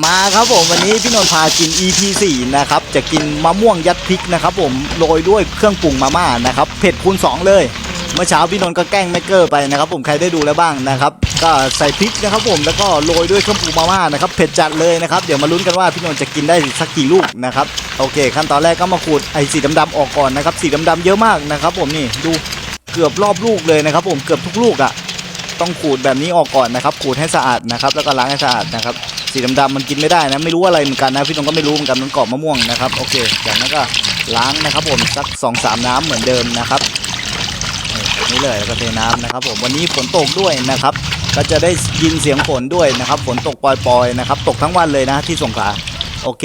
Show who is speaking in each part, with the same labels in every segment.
Speaker 1: มาครับผมวันนี้พี่นนท์พากิน EP 4นะครับจะกินมะม่วงยัดพริกนะครับผมโรยด้วยเครื่องปรุงมาม่านะครับเผ็ดคูณ2 เลย เมื่อเช้าพี่นนท์ก็แกล้งแมกเกอร์ไปนะครับผมใครได้ดูแล้วบ้างนะครับก็ใส่พริกนะครับผมแล้วก็โรยด้วยเครื่องปรุงมาม่านะครับเผ็ดจัดเลยนะครับเดี๋ยวมาลุ้นกันว่าพี่นนท์จะกินได้สักกี่ลูกนะครับโอเค ขั้นตอนแรกก็มาขูดไอ้สีดำๆออกก่อนนะครับสีดำๆเยอะมากนะครับผมนี่ดูเกือบรอบลูกเลยนะครับผมเกือบทุกลูกอะต้องขูดแบบนี้ออกก่อนนะครับขูดให้สะอาดนะครับแล้วก็ล้างให้สะอาดนะครับ สีดำๆมันกินไม่ได้นะ ไม่รู้อะไรเหมือนกันนะ พี่ตรงก็ไม่รู้เหมือนกันมันเกาะมะม่วงนะครับ โอเค จากนั้นก็ล้างนะครับผมสัก2องสามน้ำเหมือนเดิมนะครับนี่เลยแล้วก็เทน้ำนะครับผมวันนี้ฝนตกด้วยนะครับ ก็จะได้ยินเสียงฝนด้วยนะครับ ฝนตกปล่อยๆนะครับ ตกทั้งวันเลยนะที่สงขลาโอเค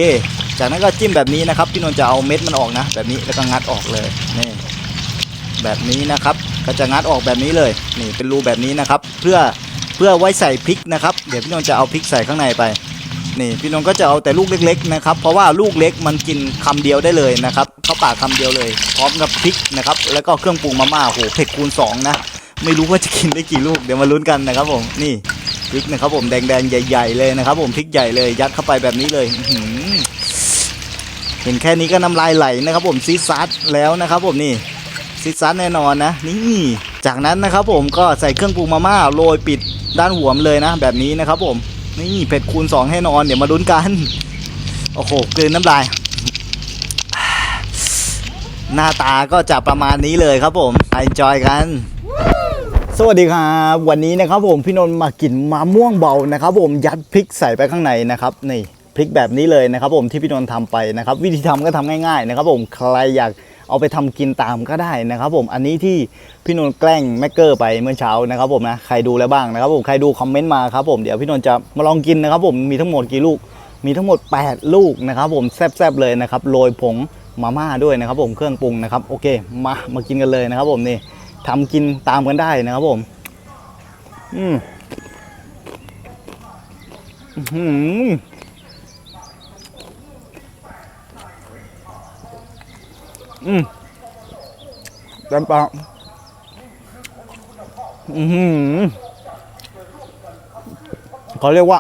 Speaker 1: จากนั้นก็จิ้มแบบนี้นะครับ พี่นนท์จะเอาเม็ดมันออกนะ แบบนี้แล้วก็งัดออกเลยนี่แบบนี้นะครับ ก็จะงัดออกแบบนี้เลย นี่เป็นรูแบบนี้นะครับ เพื่อ เพื่อไว้ใส่พริกนะครับ เดี๋ยวพี่นนท์จะเอาพริกใส่ข้างในไป นี่พี่นนท์ก็จะเอาแต่ลูกเล็ก ๆ นะครับ เพราะว่าลูกเล็กมันกินคำเดียวได้เลยนะครับเข้าปากคำเดียวเลย พร้อมกับพริกนะครับ แล้วก็เครื่องปรุงมาม่าโหเผ็ดคูณสองนะไม่รู้ว่าจะกินได้กี่ลูกเดี๋ยวมาลุ้นกันนะครับผมนี่พริกนะครับผมแดงๆใหญ่ ๆเลยนะครับ ผมพริกใหญ่เลยยัดเข้าไปแบบนี้เลยเห็นแค่นี้ก็น้ำลายไหลนะครับ ผมซีซัดแล้วนะครับ ผมนี่ซิดซันแน่นอนนะ นี่จากนั้นนะครับ ผมก็ใส่เครื่องปรุงมาม่าโรยปิด ด้านหัวมันเลยนะ แบบนี้นะครับผม นี่เผ็ดคูณ2ให้นอน เดี๋ยวมาลุ้นกัน โอ้โหกลืนน้ำลาย หน้าตาก็จะประมาณนี้เลยครับผมไปจอยกันสวัสดีครับวันนี้นะครับผมพี่นนท์มากินมะม่วงเบานะครับผมยัดพริกใส่ไปข้างในนะครับนี่พริกแบบนี้เลยนะครับผมที่พี่นนท์ทำไปนะครับ วิธีทำก็ทำง่าย ๆ นะครับผมใครอยาก เอาไปทำกินตามก็ได้นะครับผมอันนี้ที่พี่นนท์แกล้งแมกเกอร์ไปเมื่อเช้านะครับผมนะใครดูแล้วบ้างนะครับผมใครดูคอมเมนต์มาครับผมเดี๋ยวพี่นนท์จะมาลองกินนะครับผมมีทั้งหมดกี่ลูก มีทั้งหมด 8 ลูกนะครับผมแซ่บๆเลยนะครับโรยผงมาม่าด้วยนะครับผมเครื่องปรุงนะครับโอเคมามากินกันเลยนะครับผมนี่ทำกินตามกันได้นะครับผม อืมอื้อ ออืมเต็มปากอือหือเขาเรียกว่า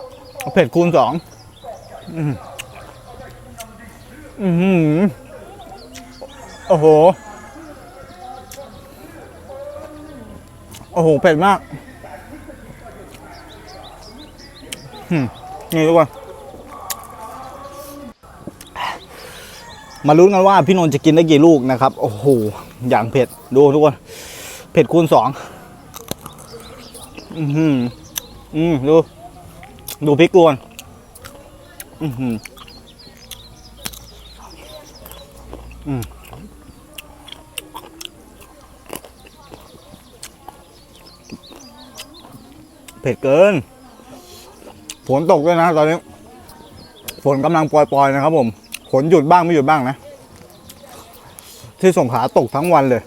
Speaker 1: เผ็ดคูณสองอืออือหือโอ้โห โอ้โห เผ็ดมาก อืมนี่ทุกคน มาลุ้นกันว่าพี่นนท์จะกินได้กี่ลูกนะครับ โอ้โห อย่างเผ็ด ดูทุกคน เผ็ดคูณสอง อือหืออืมดู ดูพริกกวน อือหืออืมเผ็ดเกิน ฝนตกด้วยนะตอนนี้ ฝนกำลังปล่อยๆนะครับผม ฝนหยุดบ้างไม่หยุดบ้างนะ ที่สงขลาตกทั้งวันเลย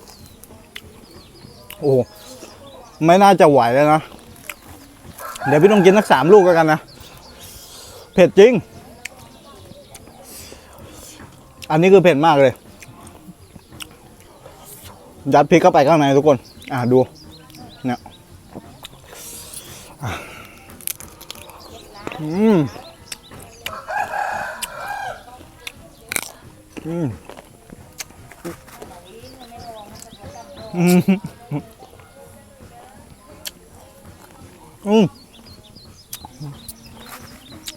Speaker 1: โอ้ไม่น่าจะไหวแล้วนะ เดี๋ยวพี่ต้องกินสักสามลูกกันนะ เผ็ดจริง อันนี้คือเผ็ดมากเลย ยัดพริกเข้าไปข้างในทุกคน อ่าดู เนี่ย อืม อืมอืมอืม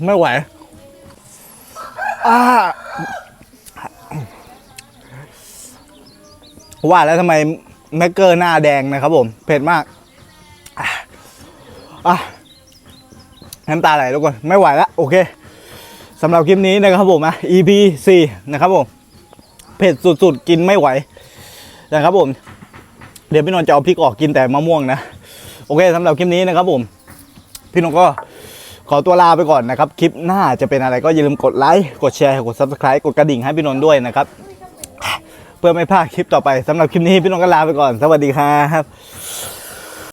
Speaker 1: ไม่ไหวอ่าว่าแล้วทำไมแม็กเกอร์หน้าแดงนะครับผม เผ็ดมากอะน้ำตาไหลทุกคนไม่ไหวแล้ว โอเค สำหรับคลิปนี้นะครับผมนะ EP 4นะครับผมเผ็ดสุดๆกินไม่ไหวนะครับผม เดี๋ยวพี่นนท์จะเอาพริกออกกินแต่มะม่วงนะ โอเคสำหรับคลิปนี้นะครับผม พี่นนท์ก็ขอตัวลาไปก่อนนะครับ คลิปหน้าจะเป็นอะไรก็อย่าลืมกดไลค์กดแชร์กด subscribe กดกระดิ่งให้พี่นนท์ด้วยนะครับ เพื่อไม่พลาดคลิปต่อไปสำหรับคลิปนี้พี่นนท์ก็ลาไปก่อน สวัสดีครับ